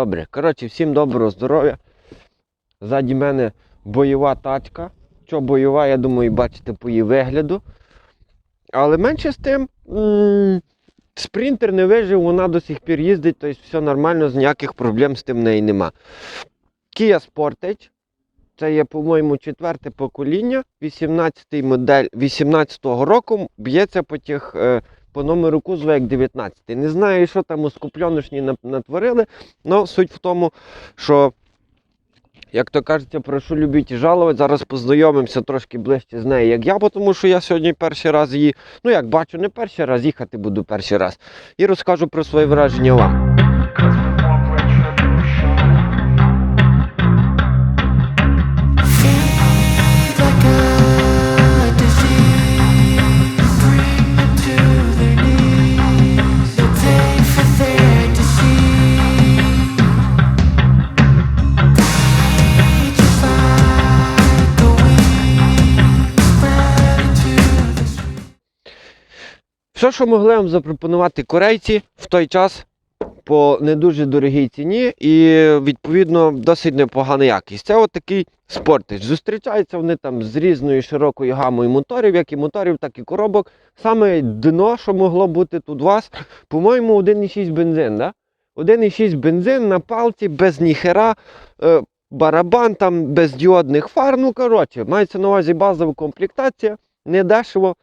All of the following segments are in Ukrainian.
Добре. Коротше, всім доброго здоров'я. Ззаді мене бойова тачка. Що бойова, я думаю, бачите по її вигляду. Але менше з тим, спринтер не вижив, вона до сих пір їздить, тобто все нормально, ніяких проблем з тим в неї нема. Kia Sportage. Це є, по-моєму, четверте покоління, 18 модель 18-го року, б'ється по тих, е, по номеру кузова як 19. Не знаю, що там у скупльоношні натворили, але суть в тому, що, як то кажеться, прошу любіть і жалувати. Зараз познайомимося трошки ближче з нею, як я, тому що я сьогодні перший раз її, ну як бачу, не перший раз, їхати буду перший раз. І розкажу про свої враження вам. Все, що могли вам запропонувати корейці в той час по не дуже дорогій ціні і відповідно досить непогана якість. Це от такий спортич. Зустрічаються вони там з різною широкою гамою моторів, як і моторів, так і коробок. Саме дно, що могло бути тут у вас, по-моєму, 1,6 бензин. Да? 1,6 бензин на палці без ніхера. Е, барабан там без діодних фар. Ну, коротше, мається на увазі базова комплектація, не дешево. М,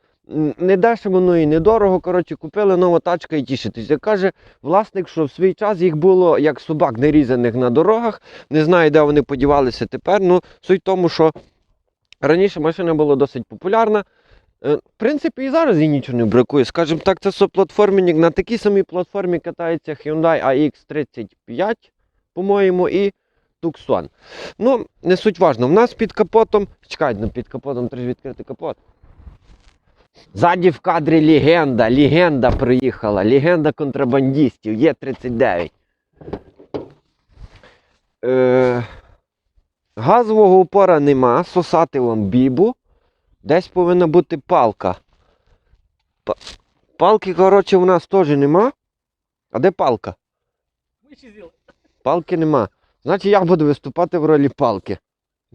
Не дешево, ну і недорого. Коротше, купили нову тачку і тішитися. Каже власник, що в свій час їх було як собак нерізаних на дорогах. Не знаю, де вони подівалися тепер. Ну, суть в тому, що раніше машина була досить популярна. Е, В принципі, і зараз їй нічого не бракує. Скажімо так, це соплатформінник. На такій самій платформі катається Hyundai AX35, по-моєму, і Tucson. Ну, не суть важно. В нас під капотом. Чекайте, ну під капотом треба відкрити капот. Ззаді в кадрі легенда, легенда приїхала, легенда контрабандистів, є 39. Е, газового упора нема, сосати вам бібу. Десь повинна бути палка. Па- Палки, коротше, у нас теж нема. А де палка? Палки нема. Значить, я буду виступати в ролі палки.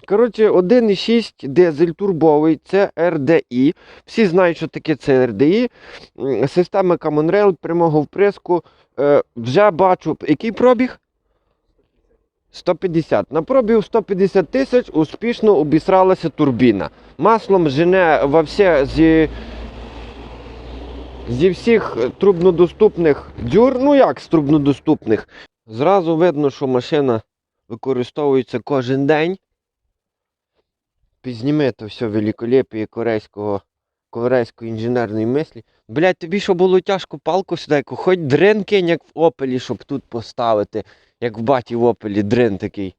Коротше, 1,6 дизель турбовий, це RDI. Всі знають, що таке це RDI. Система Common Rail прямого вприску. Е, вже бачу, який пробіг? 150. На пробіг 150 тисяч успішно обісралася турбіна. Маслом жене во все зі, зі всіх трубнодоступних дюр. Ну як з трубнодоступних? Зразу видно, що машина використовується кожен день. Пізніми то все великолепіє корейського, корейської інженерної мислі. Блять, тобі що було тяжко палку сюди, хоч дрин кинь, як в Опелі, щоб тут поставити, як в баті в Опелі дрин такий.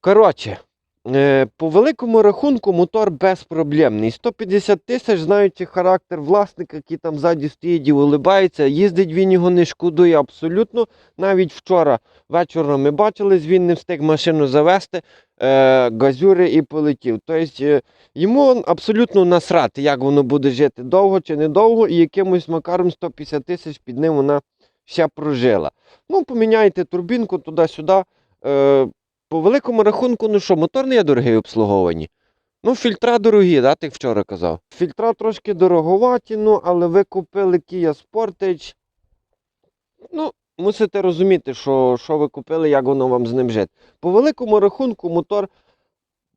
Коротше, по великому рахунку мотор безпроблемний. 150 тисяч, знаючи характер власника, який там ззаді стоїть і улибається, їздить він його не шкодує абсолютно. Навіть вчора вечором ми бачились, він не встиг машину завести е, газюри і полетів. Тобто е, йому абсолютно насрати, як воно буде жити довго чи недовго, і якимось макаром 150 тисяч під ним вона ще прожила. Ну, поміняйте турбінку туди-сюди. По великому рахунку, ну що, мотор не є дорогий обслуговані. Ну, фільтра дорогі, да, ти вчора казав. Фільтра трошки дороговаті, ну, але ви купили Kia Sportage. Ну, мусите розуміти, що, що ви купили, як воно вам з ним жити. По великому рахунку мотор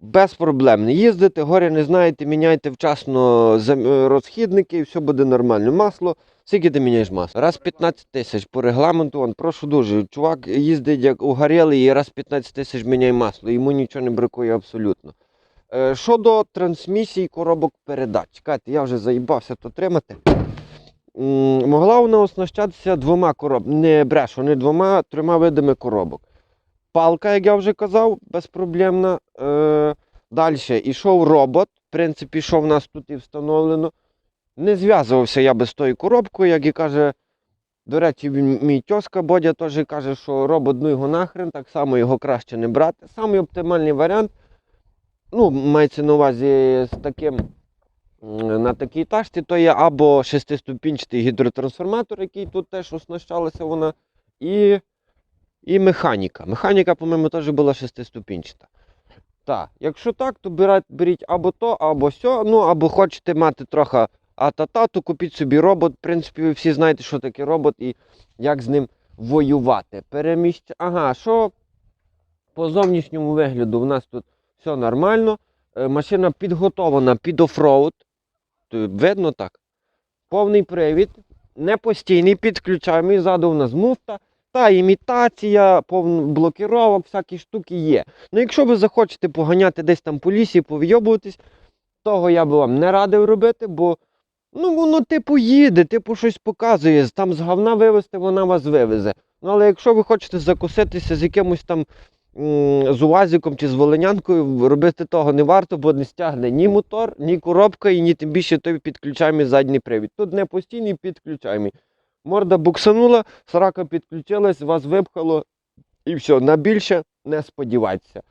безпроблемний. Їздите, горя не знаєте, міняйте вчасно е, розхідники і все буде нормально. Масло, скільки ти міняєш масло? Раз 15 тисяч по регламенту, он, прошу дуже. Чувак їздить як угорілий і раз 15 тисяч міняє масло, йому нічого не бракує абсолютно. Е, Щодо трансмісій коробок передач. Чекайте, я вже заїбався то тримати. Могла вона оснащатися двома коробками, не брешу, не двома, трьома видами коробок. Палка, як я вже казав, безпроблемна. Е, Далі ішов робот. В принципі, що в нас тут і встановлено. Не зв'язувався я би з тою коробкою, як і каже. До речі, мій тьоска Бодя теж каже, що робот ну його нахрен, так само його краще не брати. Самий оптимальний варіант. Ну, мається на увазі з таким на такій тачці, то є або шестиступінчатий гідротрансформатор, який тут теж оснащалася вона, і і механіка. Механіка, по-моєму, теж була шестиступінчата. Так, якщо так, то беріть, беріть або то, або сьо. Ну, або хочете мати трохи а-та-та, то купіть собі робот. В принципі, ви всі знаєте, що таке робот і як з ним воювати. Переміщ... Ага, що по зовнішньому вигляду у нас тут все нормально. Е, Машина підготовлена під офроуд. Видно так. Повний привід, не постійний, підключаємо. Ззаду у нас муфта. Та імітація, повн блокіровок, всякі штуки є. Ну, якщо ви захочете поганяти десь там по лісі, повйобуватись, того я би вам не радив робити, бо ну, воно типу їде, типу щось показує. Там з говна вивезти, вона вас вивезе. Ну, але якщо ви хочете закуситися з якимось там з УАЗиком чи з волинянкою, робити того не варто, бо не стягне ні мотор, ні коробка, і ні тим більше той підключаємий задній привід. Тут не постійний підключаємий. Морда буксанула, срака підключилась, вас випхало і все, на більше не сподівайтеся.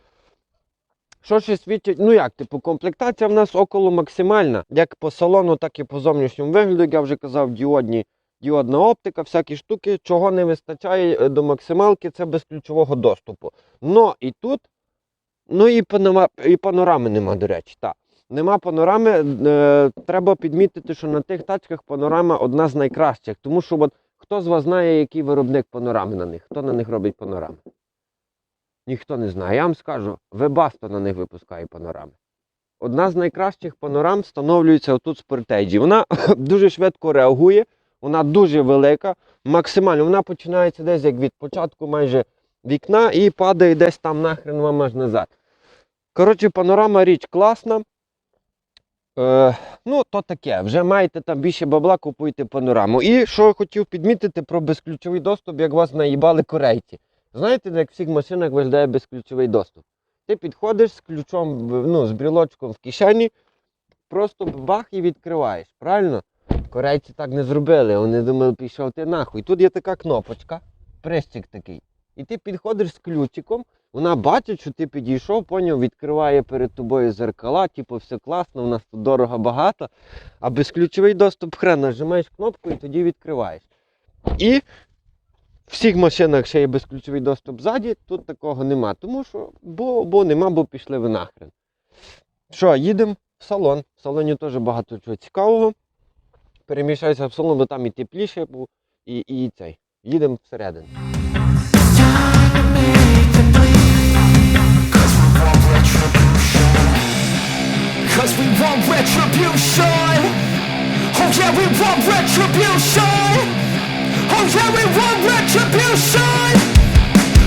Що ще свідчить? Ну як, типу, комплектація в нас около максимальна. Як по салону, так і по зовнішньому вигляду, як я вже казав, діодні, діодна оптика, всякі штуки. Чого не вистачає е, до максималки, це без ключового доступу. Но і тут, ну і, і панорами нема, до речі. Так. Нема панорами. Е, треба підмітити, що на тих тачках панорама одна з найкращих. Тому що от, хто з вас знає, який виробник панорами на них? Хто на них робить панорами? Ніхто не знає. Я вам скажу, Webasto на них випускає панорами. Одна з найкращих панорам встановлюється отут в спортейджі. Вона дуже швидко реагує, вона дуже велика, максимально. Вона починається десь як від початку майже вікна і падає десь там нахрен вам аж назад. Коротше, панорама річ класна. Е, ну, то таке. Вже маєте там більше бабла, купуйте панораму. І що я хотів підмітити про безключовий доступ, як вас наїбали корейці. Знаєте, як в всіх машинах виглядає безключовий доступ? Ти підходиш з ключом, ну, з брілочком в кишені, просто бах і відкриваєш. Правильно? Корейці так не зробили. Вони думали, пішов ти нахуй. Тут є така кнопочка, прищик такий. І ти підходиш з ключиком, вона бачить, що ти підійшов, поняв, відкриває перед тобою зеркала, типу, все класно, у нас тут дорого багато. А безключовий доступ хрен нажимаєш кнопку і тоді відкриваєш. І в всіх машинах ще є безключовий доступ ззаді, тут такого нема. Тому що, бо, бо нема, бо пішли ви нахрен. Що, їдемо в салон. В салоні теж багато чого цікавого. Переміщайся в салон, бо там і тепліше, бо і, і цей. Їдемо всередину. Cause we want retribution. Oh yeah, we want retribution. Oh yeah, we want retribution.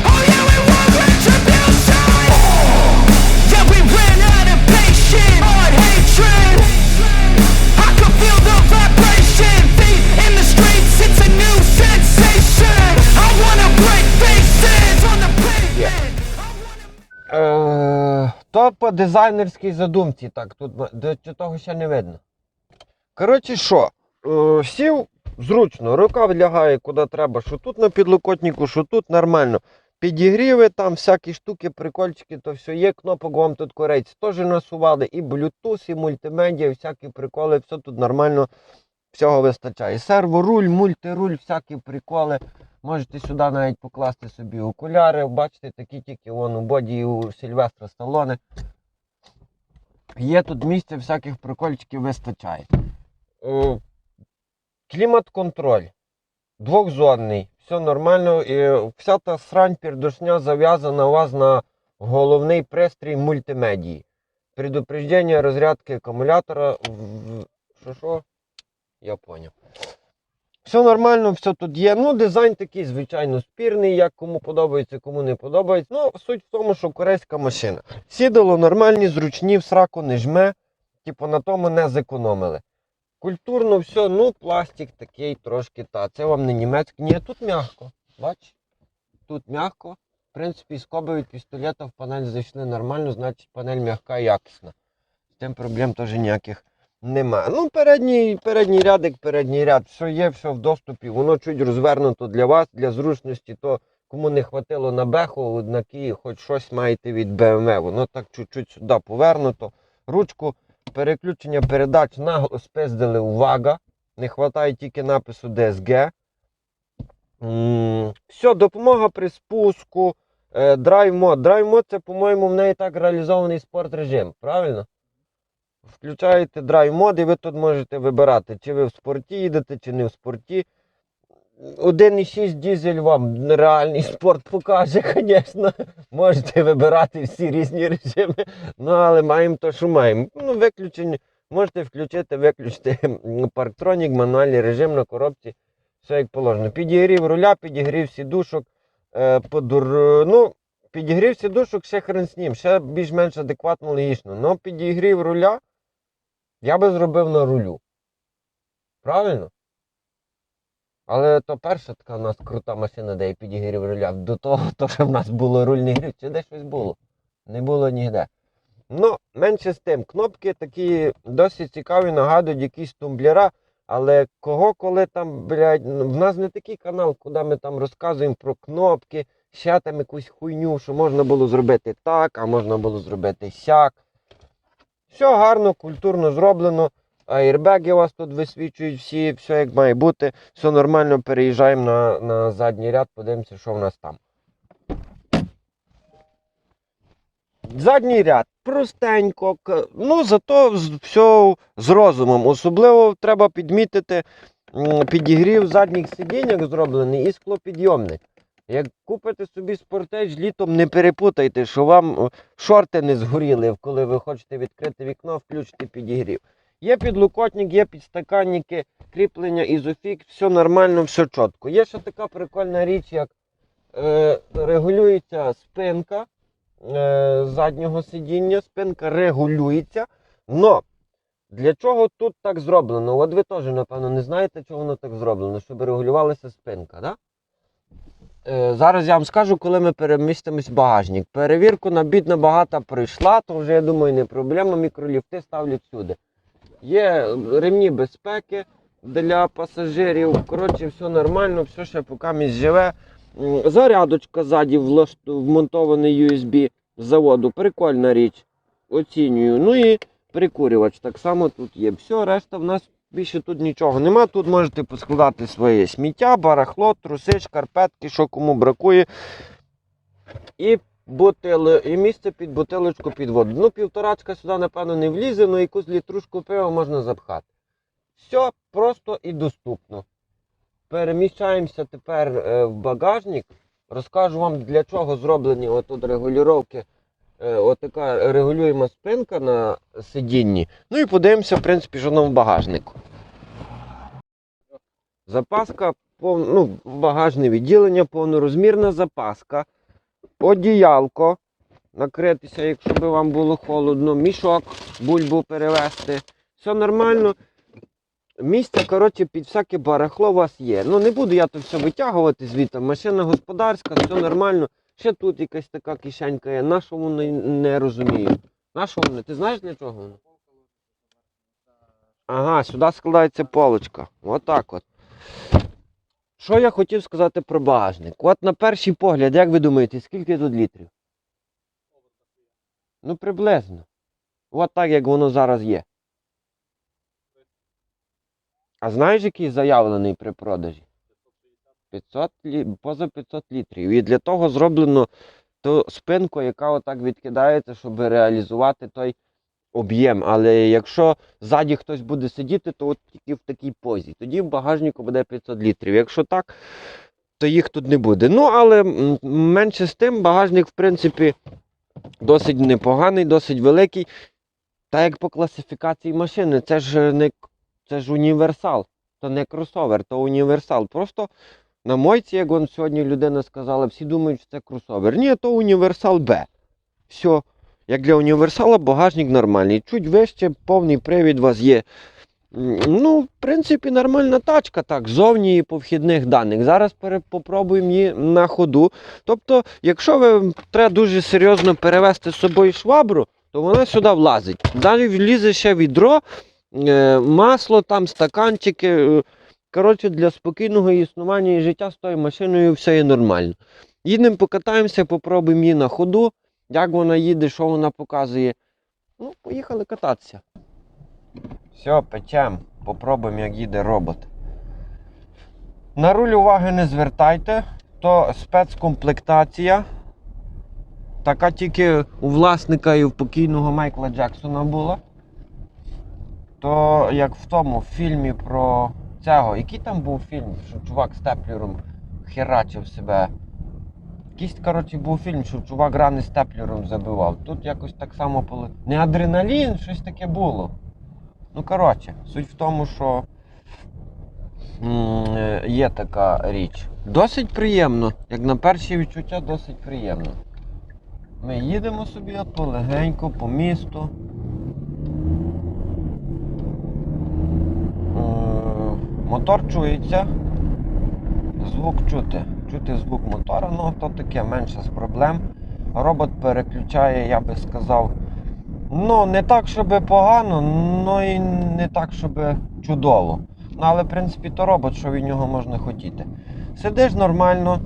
Oh yeah, we want retribution. Oh, yeah, we ran out of patience. Hard hatred. I can feel the vibration. Feet in the streets, По дизайнерській задумці, так, тут до того ще не видно. Коротше, що, е, сів зручно, рука лягає куди треба, що тут на підлокотнику, що тут нормально. Підігріви, там всякі штуки, прикольчики, то все є. Кнопок вам тут корейці теж насували, і Bluetooth, і мультимедіа, і всякі приколи, все тут нормально, всього вистачає. Серворуль, мультируль, всякі приколи. Можете сюди навіть покласти собі окуляри. Бачите, такі тільки вон у боді у Сильвестра Сталоне. Є тут місця, всяких прикольчиків вистачає. Е, Клімат-контроль. Двохзонний. Все нормально. І вся та срань пердушня зав'язана у вас на головний пристрій мультимедії. Предупреждення розрядки акумулятора. в- в- Що що? Я поняв. Все нормально, все тут є. Ну, дизайн такий, звичайно, спірний, як кому подобається, кому не подобається. Ну, суть в тому, що корейська машина. Сідало нормальні, зручні, в сраку не жме, типу на тому не зекономили. Культурно все, ну, пластик такий трошки та. Це вам не німецький. Ні, тут м'яко. Бач? Тут м'яко. В принципі, скоби від пістолета в панель зайшли нормально, значить панель м'яка і якісна. З тим проблем теж ніяких Нема. Ну, передній, передній рядик, передній ряд, все є, все в доступі. Воно чуть розвернуто для вас, для зручності. То кому не хватило на беху, на Київ, хоч щось маєте від BMW. Воно так чуть-чуть сюди повернуто. Ручку переключення передач нагло спиздили увага. Не вистачає тільки напису DSG. Все, допомога при спуску, е, драйв мод. Драйв мод це, по-моєму, в неї так реалізований спорт режим, правильно? Включаєте драйв мод і ви тут можете вибирати, чи ви в спорті їдете, чи не в спорті. 1,6 дізель вам реальний спорт покаже, звісно. Можете вибирати всі різні режими. Ну, але маємо то, що маємо. Ну, виключення. Можете включити, виключити парктронік, мануальний режим на коробці. Все як положено. Підігрів руля, підігрів сідушок. Е, подур... Ну, підігрів сідушок ще хрен з ним, ще більш-менш адекватно логічно. Но підігрів руля я би зробив на рулю. Правильно? Але то перша така у нас крута машина, де я підігрів руля. До того, то, що в нас було рульний гриф, чи де щось було? Не було ніде. Ну, менше з тим, кнопки такі досить цікаві, нагадують якісь тумблера. Але кого, коли там, блядь, ну, в нас не такий канал, куди ми там розказуємо про кнопки, ще там якусь хуйню, що можна було зробити так, а можна було зробити сяк. Все гарно, культурно зроблено. Аєрбеги у вас тут висвічують всі, все як має бути. Все нормально, переїжджаємо на, на задній ряд, подивимося, що в нас там. Задній ряд простенько, ну зато все з розумом. Особливо треба підмітити підігрів задніх сидінь, як зроблений, і склопідйомник. Як купите собі спортеч літом, не перепутайте, що вам е, шорти не згоріли, коли ви хочете відкрити вікно, включити підігрів. Є підлокотник, є підстаканники, кріплення ізофік, все нормально, все чітко. Є ще така прикольна річ, як е, регулюється спинка е, заднього сидіння, спинка регулюється. Но для чого тут так зроблено? От ви теж, напевно, не знаєте, чого воно так зроблено, щоб регулювалася спинка, да? Е, зараз я вам скажу, коли ми перемістимось в багажник. Перевірку на бід набагато пройшла, то вже, я думаю, не проблема. Мікроліфти ставлять сюди. Є ремні безпеки для пасажирів. Коротше, все нормально, все ще поки місць живе. Зарядочка ззаді вмонтований USB з заводу. Прикольна річ. Оцінюю. Ну і прикурювач так само тут є. Все, решта в нас більше тут нічого нема. Тут можете поскладати своє сміття, барахло, труси, шкарпетки, що кому бракує. І бутили, і місце під бутилочку під воду. Ну, півторачка сюди, напевно, не влізе, але якусь літрушку пива можна запхати. Все просто і доступно. Переміщаємося тепер е, в багажник. Розкажу вам, для чого зроблені отут регулювання. Е, отака регулюємо спинка на сидінні. Ну і подивимося, в принципі, що нам в багажнику. Запаска, пов... ну, багажне відділення, повнорозмірна запаска, одіялко, накритися, якщо би вам було холодно, мішок, бульбу перевезти. Все нормально. Місце, коротше, під всяке барахло у вас є. Ну не буду я то все витягувати звідти. Машина господарська, все нормально. Ще тут якась така кишенька є. На що воно не розумію. На що воно? Ти знаєш для чого воно? Ага, сюди складається полочка. Отак от. Що я хотів сказати про багажник? От на перший погляд, як ви думаєте, скільки тут літрів? Ну, приблизно. От так, як воно зараз є. А знаєш, який заявлений при продажі? 500 лі... поза 500 літрів. І для того зроблено ту спинку, яка отак відкидається, щоб реалізувати той об'єм. Але якщо ззаді хтось буде сидіти, то от тільки в такій позі. Тоді в багажнику буде 500 літрів. Якщо так, то їх тут не буде. Ну, але менше з тим, багажник, в принципі, досить непоганий, досить великий. Та як по класифікації машини, це ж не це ж універсал. То не кросовер, то універсал. Просто на мойці, як он сьогодні людина сказала, всі думають, що це кросовер. Ні, то універсал Б. Все. Як для універсала багажник нормальний. Чуть вище, повний привід у вас є. Ну, в принципі, нормальна тачка, так, зовні і по вхідних даних. Зараз попробуємо її на ходу. Тобто, якщо ви треба дуже серйозно перевезти з собою швабру, то вона сюди влазить. Далі влізе ще відро, е, масло, там стаканчики. Коротше, для спокійного існування і життя з тою машиною все є нормально. Їдемо, покатаємося, попробуємо її на ходу, як вона їде, що вона показує. Ну, поїхали кататися. Все, печем. Попробуємо, як їде робот. На руль уваги не звертайте, то спецкомплектація. Така тільки у власника і у покійного Майкла Джексона була. То як в тому фільмі про цього. Який там був фільм, що чувак з теплером херачив себе. Якийсь, коротше, був фільм, що чувак рани з теплером забивав. Тут якось так само поли. Не адреналін, щось таке було. Ну, коротше, суть в тому, що е, є така річ. Досить приємно. Як на перші відчуття, досить приємно. Ми їдемо собі полегенько по місту. Е, Мотор чується. Звук чути. Чути звук мотора, ну то таке менше з проблем. Робот переключає, я би сказав, ну не так, щоб погано, ну і не так, щоб чудово. Ну, але в принципі то робот, що від нього можна хотіти. Сидиш нормально,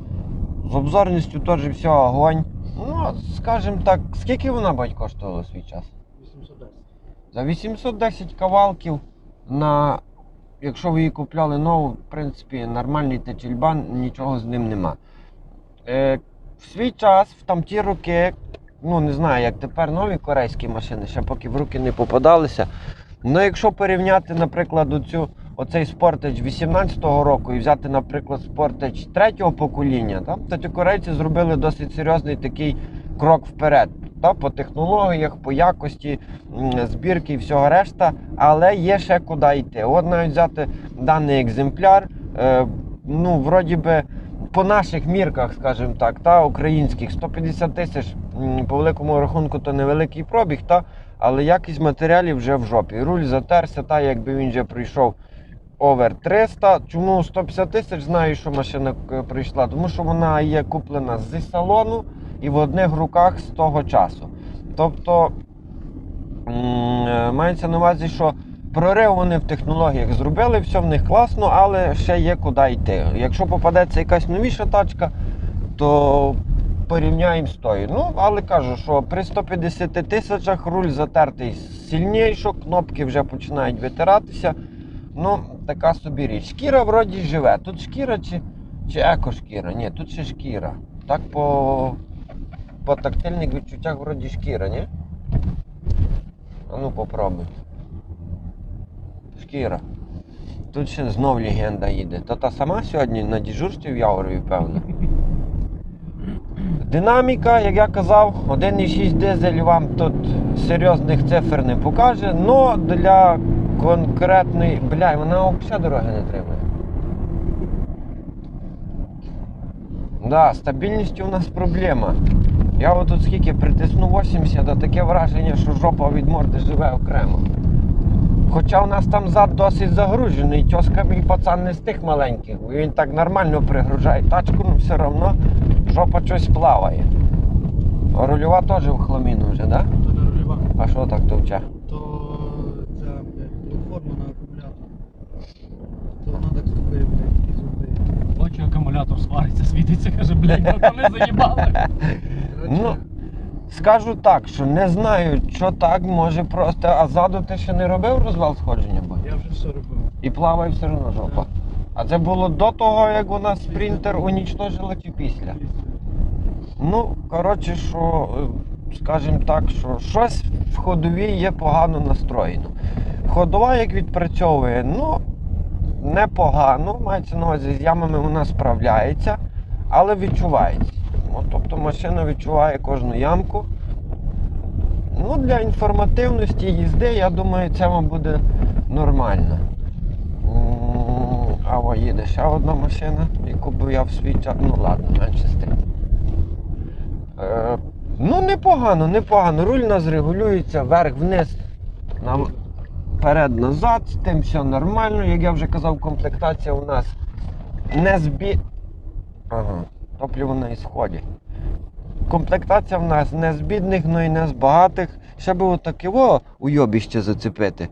з обзорністю теж все огонь. Ну, скажімо так, скільки вона бать коштувала свій час? 810. За 810 кавалків на. Якщо ви її купляли нову, в принципі, нормальний течільбан, нічого з ним нема. Е, в свій час, в там ті роки, ну не знаю, як тепер нові корейські машини, ще поки в руки не попадалися. Ну, якщо порівняти, наприклад, оцю, оцей Sportage 18-го року і взяти, наприклад, Sportage 3-го покоління, та, то ті корейці зробили досить серйозний такий крок вперед. Та, по технологіях, по якості збірки і всього решта, але є ще куди йти. От навіть взяти даний екземпляр, е, ну, вроді би, по наших мірках, скажімо так, та, українських 150 тисяч по великому рахунку то невеликий пробіг, та, але якість матеріалів вже в жопі. Руль затерся, та, якби він вже прийшов овер 300. Чому 150 тисяч знаю, що машина е, прийшла? Тому що вона є куплена зі салону і в одних руках з того часу. Тобто е, мається на увазі, що прорив вони в технологіях зробили, все в них класно, але ще є куди йти. Якщо попадеться якась новіша тачка, то порівняємо з тою. Ну, але кажу, що при 150 тисячах руль затертий сильніше, кнопки вже починають витиратися. Ну, така собі річ. Шкіра вроді живе. Тут шкіра чи, чи екошкіра? Ні, тут ще шкіра. Так по, по тактильних відчуттях вроді шкіра, ні? А ну попробуй. Шкіра. Тут ще знов легенда їде. То та сама сьогодні на дежурстві в Яворові, певно. Динаміка, як я казав, 1,6 дизель вам тут серйозних цифр не покаже, але для конкретної. Бля, вона взагалі дороги не тримає. Да, стабільністю у нас проблема. Я отут скільки притисну 80, а таке враження, що жопа від морди живе окремо. Хоча у нас там зад досить загружений, тьоска мій пацан не з тих маленьких, він так нормально пригружає тачку, але все одно жопа щось плаває. А рульова теж в хламіну вже, да? Рульова, А що так товче? то ця блядь, платформа на акумулятор. То вона так стукає, блядь, такий звук дає. Акумулятор свариться, світиться, каже, блядь, ну коли заїбали. Ну, скажу так, що не знаю, що так, може просто. А ззаду ти ще не робив розвал сходження, бо? Я вже все робив. І плаває все одно жопа. А це було до того, як вона спринтер унічтожила чи після? Ну, коротше, що, е, скажімо так, що щось в ходовій є погано настроєно. Ходова, як відпрацьовує, ну, непогано, мається на увазі, з ямами вона справляється, але відчувається. Ну, тобто машина відчуває кожну ямку. Ну, для інформативності їзди, я думаю, це вам буде нормально. М, А їде ще одна машина, яку б я в свій час. Ну ладно, менше з тим. Е, ну, непогано, непогано. Руль у нас регулюється вверх-вниз, на... вперед-назад, з тим все нормально. Як я вже казав, комплектація у нас не збі. Ага, топливо на ісході. Комплектація в нас не з бідних, ну і не з багатих. Ще би отаке во уйобіще зацепити.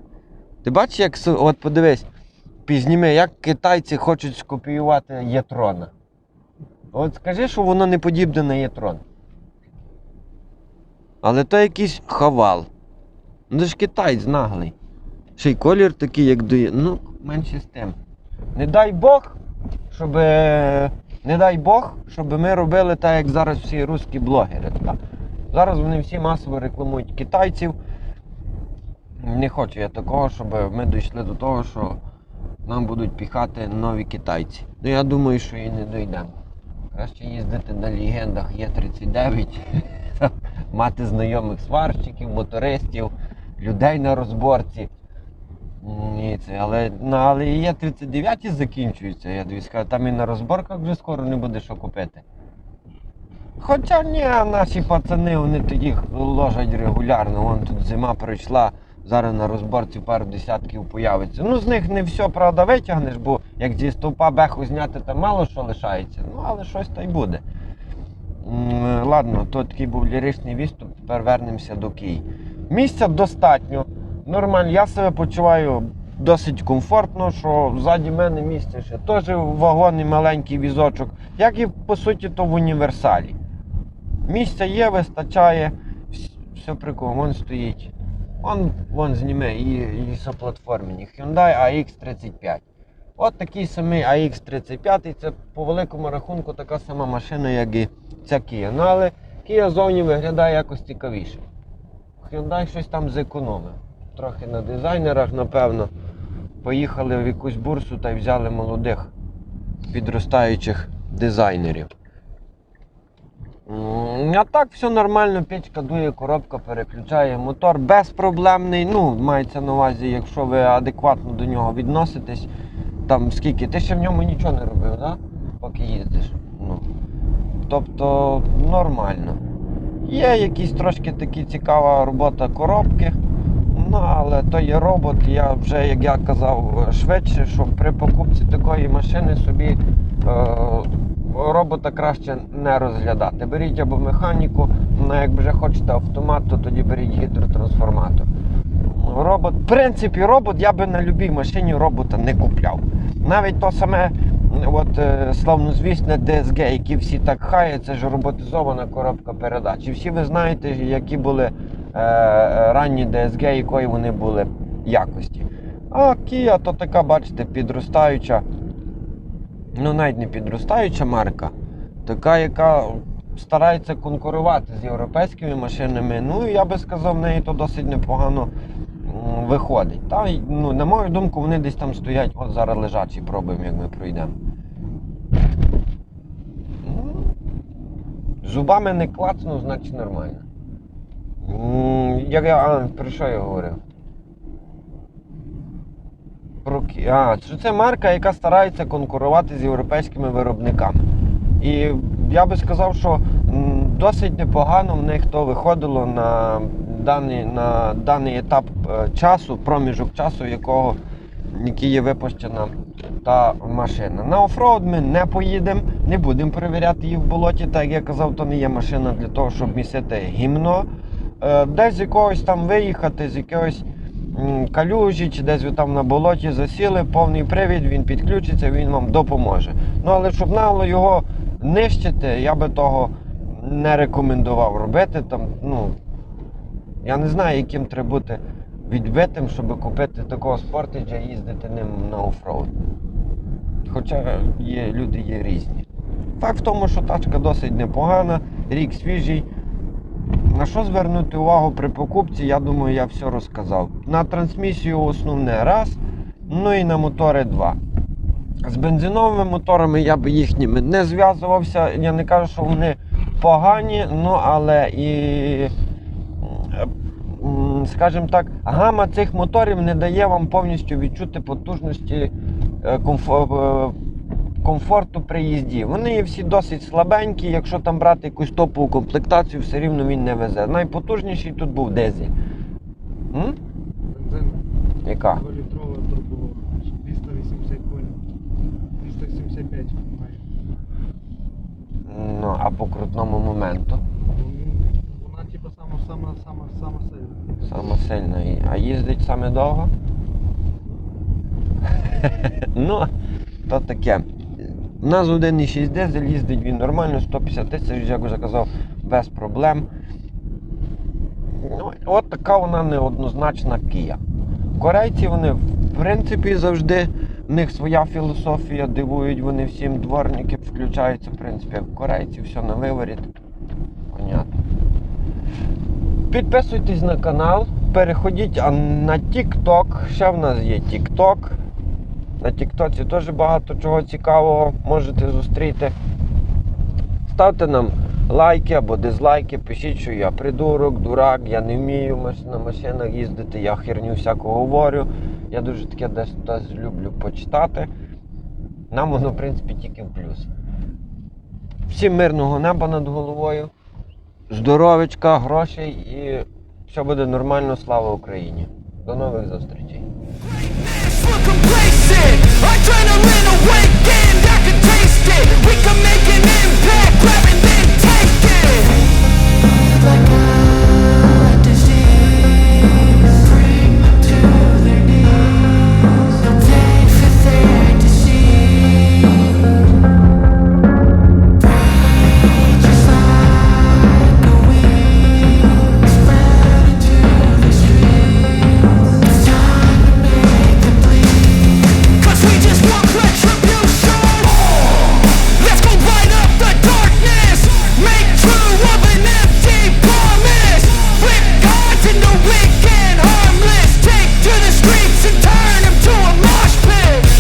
Ти бачиш, як от подивись, пізніми, як китайці хочуть скопіювати Єтрона. От скажи, що воно не подібне на Єтрон. Але то якийсь хавал. Ну це ж китайць наглий. Ще й колір такий, як до. Ну, менше з тим. Не дай Бог, щоб, е, не дай Бог, щоб ми робили так, як зараз всі русські блогери. Так? Зараз вони всі масово рекламують китайців. Не хочу я такого, щоб ми дійшли до того, що нам будуть піхати нові китайці. Ну я думаю, що і не дійдемо. Краще їздити на легендах Є39, мати знайомих сварщиків, мотористів, людей на розборці. М, І це, але, ну, але і Є39 закінчуються, я тобі скажу, там і на розборках вже скоро не буде що купити. Хоча ні, наші пацани вони тоді ложать регулярно. Вон тут зима прийшла, зараз на розборці пару десятків появиться. Ну з них не все, правда, витягнеш, бо як зі стовпа беху зняти, там мало що лишається. Ну, але щось та й буде. Ладно, то такий був ліричний відступ, тепер вернемося до Києва. Місця достатньо. Нормально, я себе почуваю досить комфортно, що ззаді мене місце ще теж вагонний маленький візочок, як і по суті то в універсалі. Місця є, вистачає, все прикольно, вон стоїть. Вон, вон зніме і, і соплатформені Hyundai AX35. От такий самий AX35, це по великому рахунку така сама машина, як і ця Kia. Ну але Kia зовні виглядає якось цікавіше. Hyundai щось там зекономив. Трохи на дизайнерах, напевно. Поїхали в якусь бурсу та й взяли молодих підростаючих дизайнерів. А так все нормально, печка дує, коробка переключає мотор безпроблемний. Ну, мається на увазі, якщо ви адекватно до нього відноситесь. Там скільки? Ти ще в ньому нічого не робив, да? Поки їздиш. Ну. Тобто нормально. Є якісь трошки такі цікава робота коробки. Ну, але то є робот, я вже, як я казав, швидше, що при покупці такої машини собі е, робота краще не розглядати. Беріть або механіку, ну як вже хочете автомат, то тоді беріть гідротрансформатор. Робот, в принципі, робот я би на будь-якій машині робота не купляв. Навіть то саме от, е, славнозвісне DSG, які всі так хають, це ж роботизована коробка передач. І всі ви знаєте, які були ранні DSG, якої вони були якості. А Kia то така, бачите, підростаюча, ну навіть не підростаюча марка, така, яка старається конкурувати з європейськими машинами. Ну, я би сказав, в неї то досить непогано виходить. Та, ну, на мою думку, вони десь там стоять, от зараз лежачі, пробуємо, як ми пройдемо. Ну, Зубами не клацну, значить нормально. Як я, а, про що я говорив? Про, а, що це марка, яка старається конкурувати з європейськими виробниками. І я би сказав, що досить непогано в них то виходило на даний, на даний етап е, часу, проміжок часу, якого, який є випущена та машина. На оффроуд ми не поїдемо, не будемо перевіряти її в болоті. Так як я казав, то не є машина для того, щоб місити гімно. Е, Десь з якогось там виїхати, з якогось калюжі, чи десь ви там на болоті засіли, повний привід, він підключиться, він вам допоможе. Ну але щоб нагло його нищити, я би того не рекомендував робити. Там, ну, я не знаю, яким треба бути відбитим, щоб купити такого спортиджа і їздити ним на оффроуд. Хоча є, люди є різні. Факт в тому, що тачка досить непогана, рік свіжий. На що звернути увагу при покупці, я думаю, я все розказав. На трансмісію основне раз, ну і на мотори два. З бензиновими моторами я би їхніми не зв'язувався. Я не кажу, що вони погані, ну але і, скажімо так, гама цих моторів не дає вам повністю відчути потужності е, комфо- е, комфорту при їзді. Вони є всі досить слабенькі, якщо там брати якусь топову комплектацію, все рівно він не везе. Найпотужніший тут був дизель. М? Бензин Яка? 2-літрова турбо 280 коней. 275 має. Ну, а по крутному моменту. Ну, Вона типа сама сама сама сама сильна. Саме сильно. І- А їздить саме довго? ну, то таке. У нас 1,6 дизель їздить він нормально, 150 тисяч, як вже казав, без проблем. Ну, от така вона неоднозначна Kia. Корейці вони, в принципі, завжди У них своя філософія, дивують вони всім дворники, включаються, в принципі, як корейці, все на виворіт. Понятно. Підписуйтесь на канал, переходіть на TikTok. Ще в нас є TikTok. На TikTok теж багато чого цікавого можете зустріти. Ставте нам лайки або дизлайки, пишіть, що я придурок, дурак, я не вмію на машинах їздити, я херню всяку говорю. Я дуже таке десь десь люблю почитати. Нам воно, в принципі, тільки в плюс. Всім мирного неба над головою, здоровечка, грошей і все буде нормально. Слава Україні! До нових зустрічей! We can make an impact Grabbing